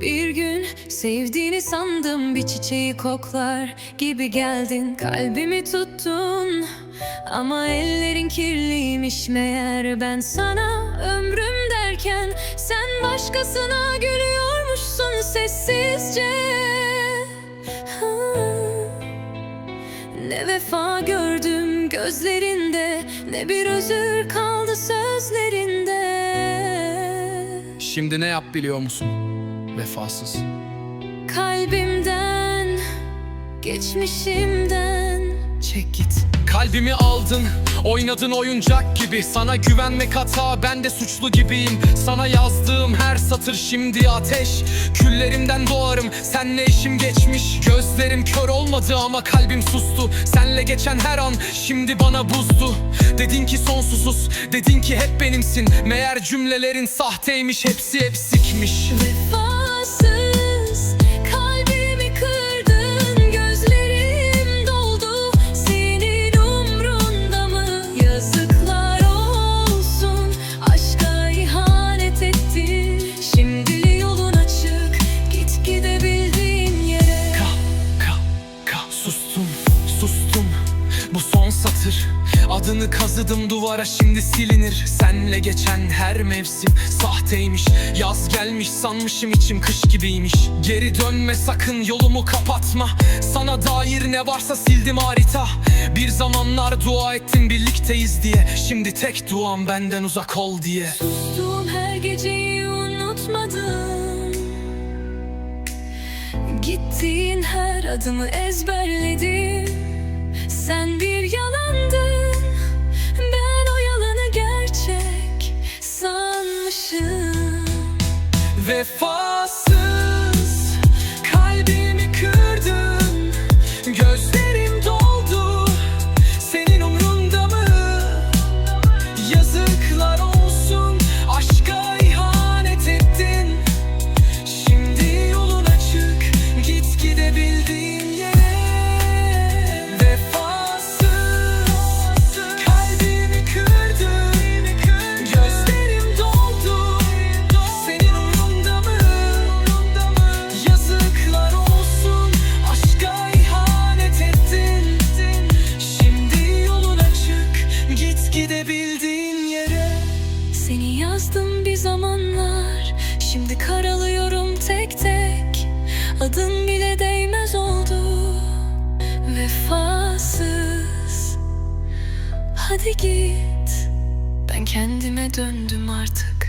Bir gün sevdiğini sandım bir çiçeği koklar gibi geldin kalbimi tuttun Ama ellerin kirliymiş meğer ben sana ömrüm derken Sen başkasına gülüyormuşsun sessizce. Ne vefa gördüm gözlerinde Ne bir özür kaldı sözlerinde Şimdi ne yap biliyor musun? Vefasız. Kalbimden Geçmişimden. Çek git. Kalbimi aldın, oynadın oyuncak gibi. Sana güvenmek hata, ben de suçlu gibiyim. Sana yazdığım her satır şimdi ateş. Küllerimden doğarım, senle işim geçmiş. Gözlerim kör olmadı ama kalbim sustu. Senle geçen her an şimdi bana buzdu. Dedin ki sonsuzuz, dedin ki hep benimsin. Meğer cümlelerin sahteymiş, hepsi eksikmiş Vefasız Sustum. Bu son satır Adını kazıdım duvara şimdi silinir. Senle geçen her mevsim sahteymiş. Yaz gelmiş sanmışım içim kış gibiymiş. Geri dönme sakın yolumu kapatma. Sana dair ne varsa sildim harita. Bir zamanlar dua ettim birlikteyiz diye. Şimdi tek duam benden uzak ol diye. Sustuğum her geceyi unutmadım. Gittiğin her adımı ezberledim. Sen bir yalandın Vefasız yazdım bir zamanlar. Şimdi karalıyorum tek tek. Adın bile değmez oldu. Vefasız. Hadi git. Ben kendime döndüm artık